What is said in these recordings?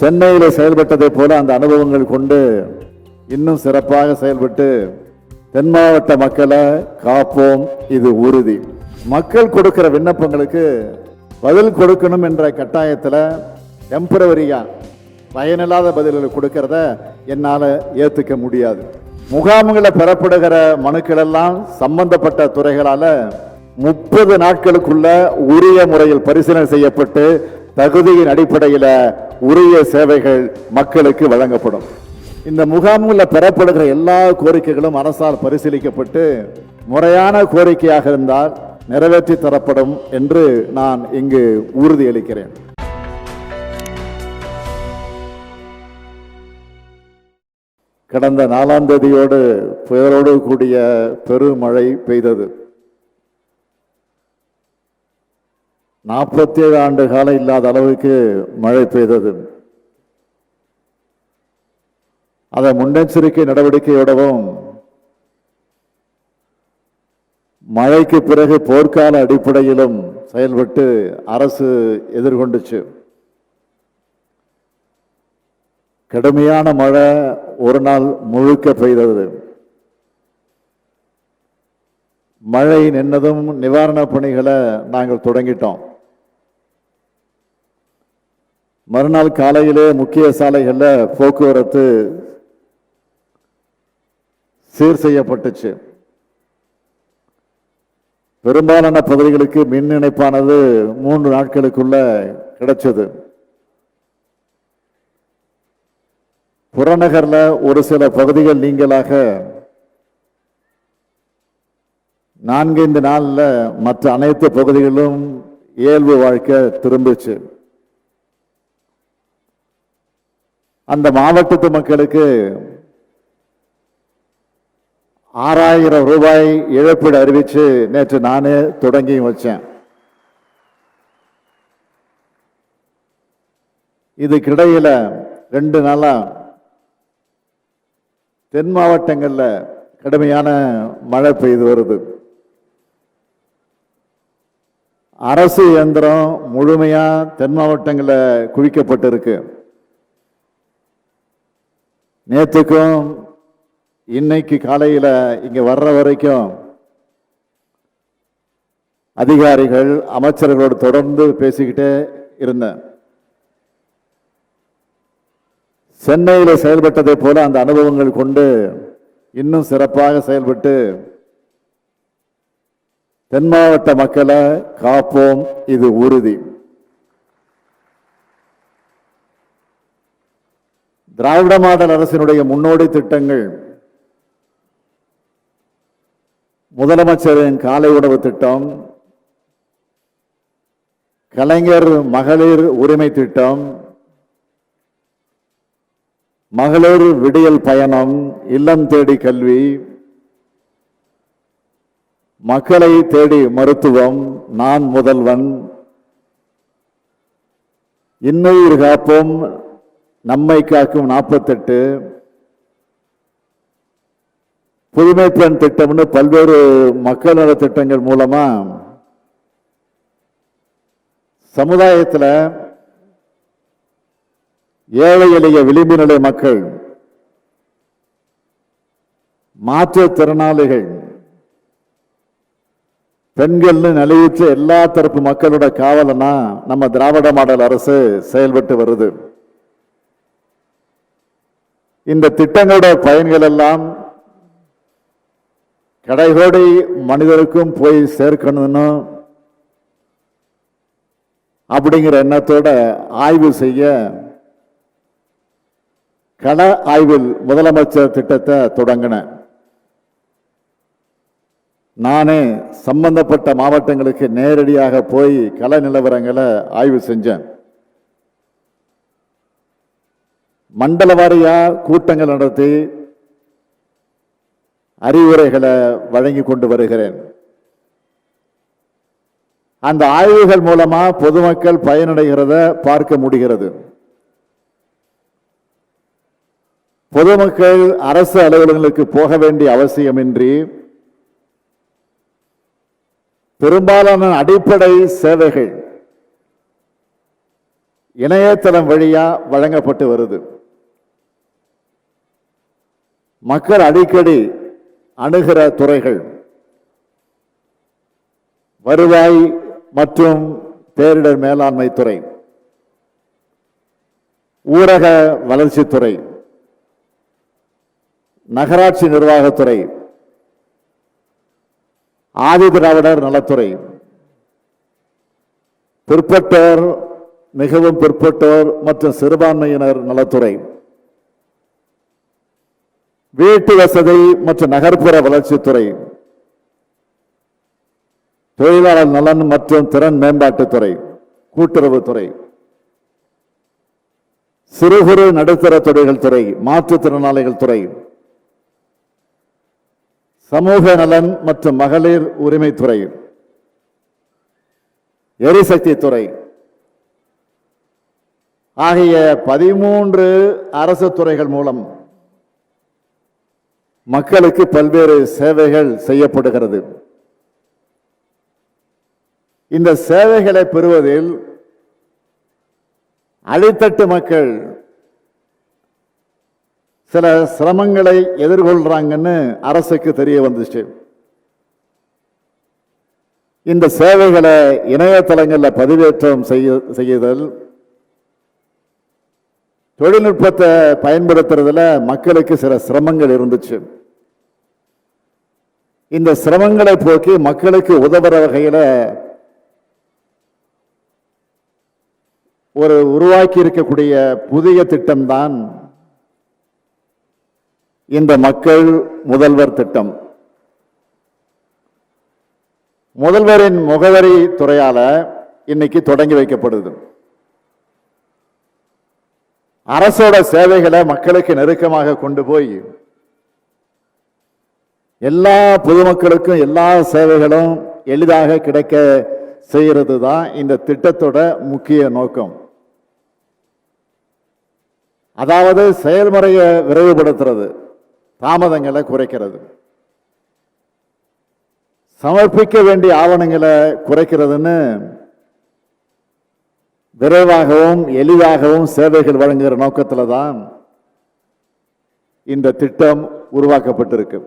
சென்னையில் செயல்பட்டதை போல அந்த அனுபவங்கள் கொண்டு இன்னும் சிறப்பாக செயல்பட்டு தென் மாவட்ட மக்களை காப்போம். இது உறுதி. மக்கள் கொடுக்கிற விண்ணப்பங்களுக்கு பதில் கொடுக்கணும் என்ற கட்டாயத்தில் டெம்பரவரியாக பயனில்லாத பதில்களை கொடுக்கறத என்னால் ஏற்றுக்க முடியாது. முகாம்களில் பெறப்படுகிற மனுக்களெல்லாம் சம்பந்தப்பட்ட துறைகளால் முப்பது நாட்களுக்குள்ள உரிய முறையில் பரிசீலனை செய்யப்பட்டு தகுதியின் அடிப்படையில் உரிய சேவைகள் மக்களுக்கு வழங்கப்படும். இந்த முகாம்களில் பெறப்படுகிற எல்லா கோரிக்கைகளும் அரசால் பரிசீலிக்கப்பட்டு முறையான கோரிக்கையாக இருந்தால் நிறைவேற்றி தரப்படும் என்று நான் இங்கு உறுதியளிக்கிறேன். கடந்த நாலாம் தேதியோடு புயலோடு கூடிய பெருமழை பெய்தது. நாற்பத்தேழு ஆண்டு காலம் இல்லாத அளவுக்கு மழை பெய்தது. அதை முன்னெச்சரிக்கை நடவடிக்கையோடவும் மழைக்கு பிறகு போர்க்கால அடிப்படையிலும் செயல்பட்டு அரசு எதிர்கொண்டுச்சு. கடுமையான மழை ஒரு நாள் முழுக்க பெய்தது. மழை நின்னதும் நிவாரணப் பணிகளை நாங்கள் தொடங்கிட்டோம். மறுநாள் காலையிலே முக்கிய சாலைகளில் போக்குவரத்து சீர் செய்யப்பட்டுச்சு. பெரும்பாலான பகுதிகளுக்கு மின் இணைப்பானது மூன்று நாட்களுக்குள்ள கிடைச்சது. புறநகர்ல ஒரு சில பகுதிகள் நீங்களாக நான்கைந்து நாளில் மற்ற அனைத்து பகுதிகளிலும் இயல்பு வாழ்க்கை திரும்பிச்சு. அந்த மாவட்டத்து மக்களுக்கு ஆறாயிரம் ரூபாய் இழப்பீடு அறிவிச்சு நேற்று நானே தொடங்கி வச்சேன். இதுக்கிடையில் ரெண்டு நாளாக தென் மாவட்டங்களில் கடுமையான மழை பெய்து வருது. அரசு இயந்திரம் முழுமையாக தென் மாவட்டங்களில் குவிக்கப்பட்டிருக்கு. நேற்றுக்கும் இன்னைக்கு காலையில் இங்கே வர்ற வரைக்கும் அதிகாரிகள் அமைச்சர்களோடு தொடர்ந்து பேசிக்கிட்டே இருந்தேன். சென்னையில் செயல்பட்டதை போல அந்த அனுபவங்கள் கொண்டு இன்னும் சிறப்பாக செயல்பட்டு தென் மாவட்ட மக்களை காப்போம். இது உறுதி. திராவிட மாடல் அரசினுடைய முன்னோடி திட்டங்கள். முதலமைச்சரின் காலை உணவு திட்டம். கலைஞர் மகளிர் உரிமை திட்டம். மகளிர் விடியல் பயணம் இல்லம் தேடி கல்வி. மக்களை தேடி மருத்துவம் நான் முதல்வன். இன்னுயிர் காப்போம் நம்மை காக்கும் நாற்பத்தெட்டு புதுமை பெண் திட்டம்னு பல்வேறு மக்கள் நல திட்டங்கள் மூலமா சமுதாயத்தில் ஏழை எளிய விளிம்பு நிலை மக்கள் மாற்றுத்திறனாளிகள் பெண்கள்னு நிலையுற்ற எல்லா தரப்பு மக்களோட காவலனா நம்ம திராவிட மாடல் அரசு செயல்பட்டு வருது. இந்த திட்டங்களோட பயன்கள் எல்லாம் கடைகோடி மனிதருக்கும் போய் சேர்க்கணும்னு அப்படிங்கிற எண்ணத்தோட ஆய்வு செய்ய கள ஆய்வில் முதலமைச்சர் திட்டத்தை தொடங்கினேன். நானே சம்பந்தப்பட்ட மாவட்டங்களுக்கு நேரடியாக போய் கள நிலவரங்களை ஆய்வு செஞ்சேன். மண்டல வாரியா கூட்டங்கள் நடத்தி அறிவுரைகளை வழங்கி கொண்டு வருகிறேன். அந்த ஆய்வுகள் மூலமா பொதுமக்கள் பயனடைகிறத பார்க்க முடிகிறது. பொதுமக்கள் அரசு அலுவலகங்களுக்கு போக வேண்டிய அவசியமின்றி பெரும்பாலான அடிப்படை சேவைகள் இணையதளம் வழியா வழங்கப்பட்டு வருது. மக்கள் அடிக்கடி அணுகிற துறைகள். வருவாய் மற்றும் பேரிடர் மேலாண்மை துறை. ஊரக வளர்ச்சித்துறை நகராட்சி நிர்வாகத்துறை ஆதிதிராவிடர் நலத்துறை. பிற்பட்டோர் மிகவும் பிற்பட்டோர் மற்றும் சிறுபான்மையினர் நலத்துறை. வீட்டு வசதி மற்றும் நகர்ப்புற வளர்ச்சித்துறை தொழிலாளர் நலன் மற்றும் திறன் மேம்பாட்டுத்துறை கூட்டுறவுத்துறை சிறு குறு நடுத்தர தொழில்கள் துறை மாற்றுத்திறனாளிகள் துறை சமூக நலன் மற்றும் மகளிர் உரிமைத்துறை எரிசக்தி துறை ஆகிய பதிமூன்று அரசு துறைகள் மூலம் மக்களுக்கு பல்வேறு சேவைகள் செய்யப்படுகிறது. இந்த சேவைகளை பெறுவதில் அடித்தட்டு மக்கள் சில சிரமங்களை எதிர்கொள்றாங்கன்னு அரசுக்கு தெரிய வந்துச்சு. இந்த சேவைகளை இணையதளங்களில் பதிவேற்றம் செய்ய செய்யுதல் தொழில்நுட்பத்தை பயன்படுத்துறதுல மக்களுக்கு சில சிரமங்கள் இருந்துச்சு. இந்த சிரமங்களை போக்கி மக்களுக்கு உதவுற வகையில் ஒரு உருவாக்கி இருக்கக்கூடிய புதிய திட்டம்தான் இந்த மக்கள் முதல்வர் திட்டம். முதல்வரின் முகவரி துறையால இன்னைக்கு தொடங்கி வைக்கப்படுது. அரசோட சேவைகளை மக்களுக்கு நெருக்கமாக கொண்டு போய் எல்லா பொதுமக்களுக்கும் எல்லா சேவைகளும் எளிதாக கிடைக்க செய்கிறது தான் இந்த திட்டத்தோட முக்கிய நோக்கம். அதாவது செயல்முறையை விரைவுபடுத்துறது தாமதங்களை குறைக்கிறது. சமர்ப்பிக்க வேண்டிய ஆவணங்களை குறைக்கிறதுன்னு விரைவாகவும் எளிதாகவும் சேவைகள் வழங்குகிற நோக்கத்தில் தான் இந்த திட்டம் உருவாக்கப்பட்டிருக்கு.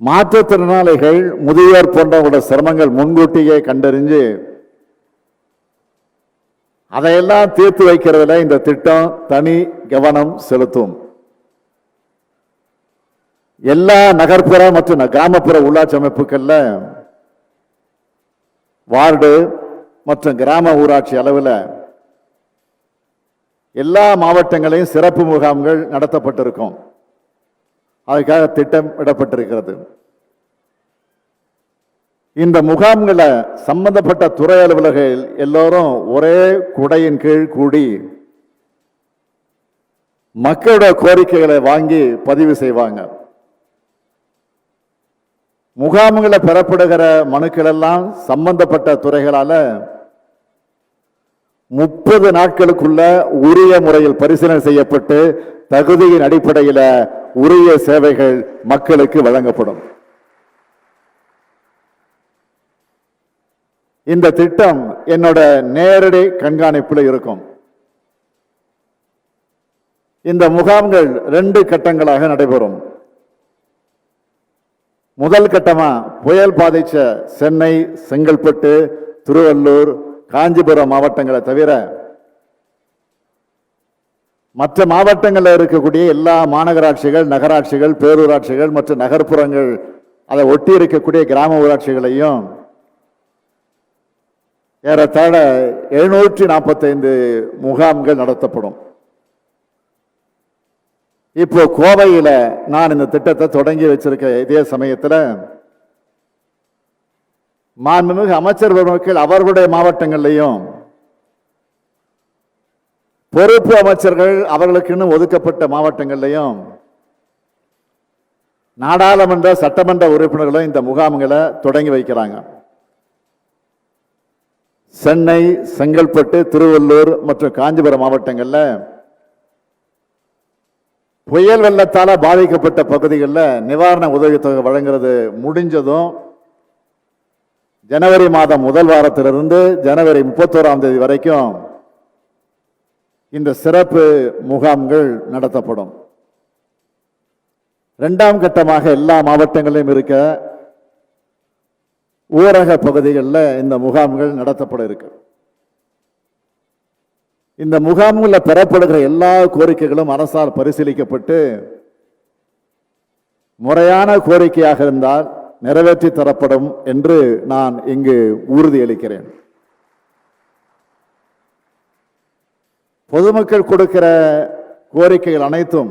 மாற்றுத்திறனாளிகள் முதியோர் போன்றவங்களோட சிரமங்கள் முன்கூட்டியே கண்டறிஞ்சு அதையெல்லாம் தீர்த்து வைக்கிறதுல இந்த திட்டம் தனி கவனம் செலுத்தும். எல்லா நகர்ப்புற மற்றும் கிராமப்புற உள்ளாட்சி அமைப்புகளில் வார்டு மற்றும் கிராம ஊராட்சி அளவில் எல்லா மாவட்டங்களையும் சிறப்பு முகாம்கள் நடத்தப்பட்டிருக்கும். அதுக்காக திட்டமிடப்பட்டிருக்கிறது. இந்த முகாம்களை சம்பந்தப்பட்ட துறை அலுவலர்கள் எல்லோரும் ஒரே குடையின் கீழ் கூடி மக்களோட கோரிக்கைகளை வாங்கி பதிவு செய்வாங்க. முகாம்களை பெறப்படுகிற மனுக்கள் எல்லாம் சம்பந்தப்பட்ட துறைகளால முப்பது நாட்களுக்குள்ள உரிய முறையில் பரிசீலனை செய்யப்பட்டு தகுதியின் அடிப்படையில் உரிய சேவைகள் மக்களுக்கு வழங்கப்படும். இந்த திட்டம் என்னோட நேரடி கண்காணிப்பில் இருக்கும். இந்த முகாம்கள் ரெண்டு கட்டங்களாக நடைபெறும். முதல் கட்டமா புயல் பாதிச்ச சென்னை செங்கல்பட்டு திருவள்ளூர் காஞ்சிபுரம் மாவட்டங்களை தவிர மற்ற மாவட்டங்களில் இருக்கக்கூடிய எல்லா மாநகராட்சிகள் நகராட்சிகள் பேரூராட்சிகள் மற்றும் நகர்ப்புறங்கள் அதை ஒட்டி இருக்கக்கூடிய கிராம ஊராட்சிகளையும் ஏறத்தாழ எழுநூற்றி நாற்பத்தைந்து முகாம்கள் நடத்தப்படும். இப்போ கோவையில் நான் இந்த திட்டத்தை தொடங்கி வச்சிருக்க இதே சமயத்தில் மாண்புமிகு அமைச்சர் பெருமக்கள் அவர்களுடைய மாவட்டங்கள்லையும் பொறுப்பு அமைச்சர்கள் அவர்களுக்குன்னு ஒதுக்கப்பட்ட மாவட்டங்கள்லையும் நாடாளுமன்ற சட்டமன்ற உறுப்பினர்களும் இந்த முகாம்களை தொடங்கி வைக்கிறாங்க. சென்னை செங்கல்பட்டு திருவள்ளூர் மற்றும் காஞ்சிபுரம் மாவட்டங்களில் புயல் வெள்ளத்தால் பாதிக்கப்பட்ட பகுதிகளில் நிவாரண உதவித்தொகை வழங்குறது முடிஞ்சதும் ஜனவரி மாதம் முதல் வாரத்திலிருந்து ஜனவரி முப்பத்தோராம் தேதி வரைக்கும் இந்த சிறப்பு முகாம்கள் நடத்தப்படும். ரெண்டாம் கட்டமாக எல்லா மாவட்டங்களிலும் இருக்க ஊரக பகுதிகளில் இந்த முகாம்கள் நடத்தப்பட இருக்கு. இந்த முகாம்களில் பெறப்படுகிற எல்லா கோரிக்கைகளும் அரசால் பரிசீலிக்கப்பட்டு முறையான கோரிக்கையாக இருந்தால் நிறைவேற்றி தரப்படும் என்று நான் இங்கு உறுதியளிக்கிறேன். பொதுமக்கள் கொடுக்கிற கோரிக்கைகள் அனைத்தும்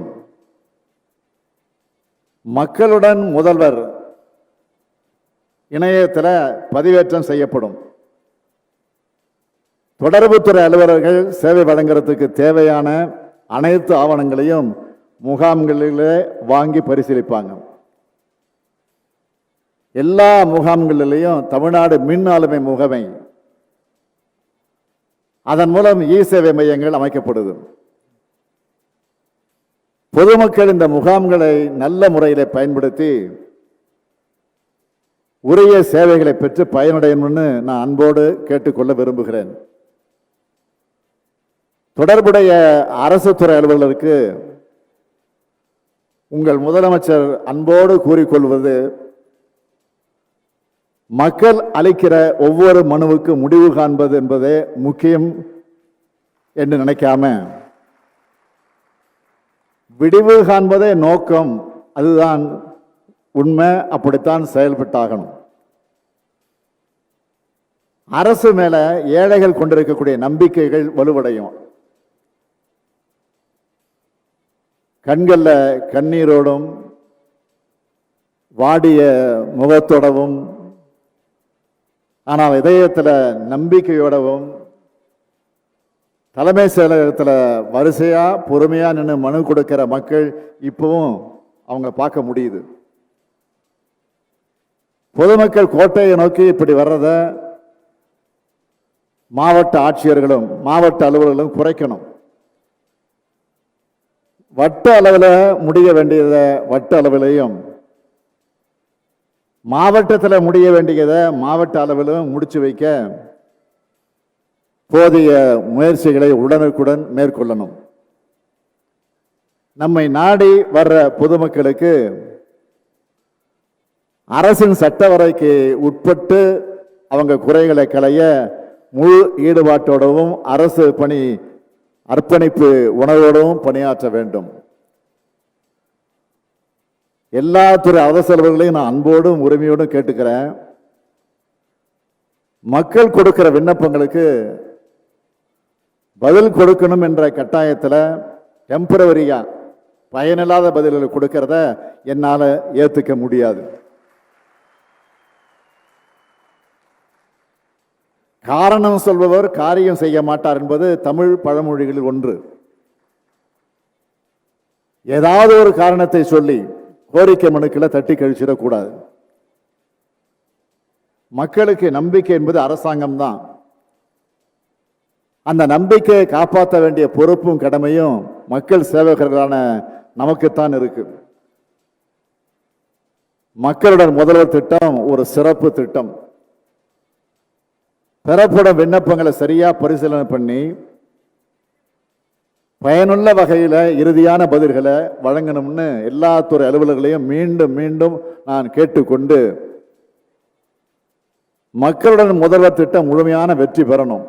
மக்களுடன் முதல்வர் இணையத்தில் பதிவேற்றம் செய்யப்படும். தொடர்புத்துறை அலுவலர்கள் சேவை வழங்குறதுக்கு தேவையான அனைத்து ஆவணங்களையும் முகாம்களிலே வாங்கி பரிசீலிப்பாங்க. எல்லா முகாம்களிலேயும் தமிழ்நாடு மின் ஆளுமை முகமை அதன் மூலம் இ சேவை மையங்கள் அமைக்கப்படுது. பொதுமக்கள் இந்த முகாம்களை நல்ல முறையில் பயன்படுத்தி உரிய சேவைகளை பெற்று பயனடையணும்னு நான் அன்போடு கேட்டுக்கொள்ள விரும்புகிறேன். தொடர்புடைய அரசு துறை அலுவலருக்கு உங்கள் முதலமைச்சர் அன்போடு கூறிக்கொள்வது மக்கள் அழைக்கிற ஒவ்வொரு மனுவுக்கு முடிவு காண்பது என்பதே முக்கியம் என்று நினைக்காம விடிவு காண்பதே நோக்கம் அதுதான் உண்மை அப்படித்தான் செயல்பட்டாகணும். அரசு மேல ஏழைகள் கொண்டிருக்கக்கூடிய நம்பிக்கைகள் வலுவடையும். கண்களில் கண்ணீரோடும் வாடிய முகத்தோடவும் ஆனால் இதயத்தில் நம்பிக்கையோடவும் தலைமை செயலகத்தில் வரிசையாக பொறுமையாக நின்று மனு கொடுக்கிற மக்கள் இப்பவும் அவங்க பார்க்க முடியுது. பொதுமக்கள் கோட்டையை நோக்கி இப்படி வர்றத மாவட்ட ஆட்சியர்களும் மாவட்ட அலுவலர்களும் குறைக்கணும். வட்ட அளவில் முடிய வேண்டியதை வட்ட அளவிலையும் மாவட்டத்தில் முடிய வேண்டியதை மாவட்ட அளவிலும் முடிச்சு வைக்க போதிய முயற்சிகளை உடனுக்குடன் மேற்கொள்ளணும். நம்மை நாடி வர்ற பொதுமக்களுக்கு அரசின் சட்டவரைக்கு உட்பட்டு அவங்க குறைகளை களைய முழு ஈடுபாட்டோடவும் அரசு பணி அர்ப்பணிப்பு உணர்வோடவும் பணியாற்ற வேண்டும். எல்லா துறை செலவுகளையும் நான் அன்போடும் உரிமையோடும் கேட்டுக்கிறேன். மக்கள் கொடுக்கிற விண்ணப்பங்களுக்கு பதில் கொடுக்கணும் என்ற கட்டாயத்தில் டெம்பரவரியா பயனில்லாத பதில்களை கொடுக்கறத என்னால் ஏற்றுக்க முடியாது. காரணம் சொல்பவர் காரியம் செய்ய மாட்டார் என்பது தமிழ் பழமொழிகளில் ஒன்று. ஏதாவது ஒரு காரணத்தை சொல்லி கோரிக்கை மனுக்களை தட்டி கழிச்சிடக்கூடாது. மக்களுக்கு நம்பிக்கை என்பது அரசாங்கம் தான் அந்த நம்பிக்கையை காப்பாற்ற வேண்டிய பொறுப்பும் கடமையும் மக்கள் சேவகர்களான நமக்குத்தான் இருக்கு. மக்களுடன் முதல்வர் திட்டம் ஒரு சிறப்பு திட்டம். பெறப்படும் விண்ணப்பங்களை சரியாக பரிசீலனை பண்ணி பயனுள்ள வகையில் இறுதியான பதில்களை வழங்கணும்னு எல்லா துறை அலுவலர்களையும் மீண்டும் மீண்டும் நான் கேட்டுக்கொண்டு மக்களுடன் முதல்வர் திட்டம் முழுமையான வெற்றி பெறணும்.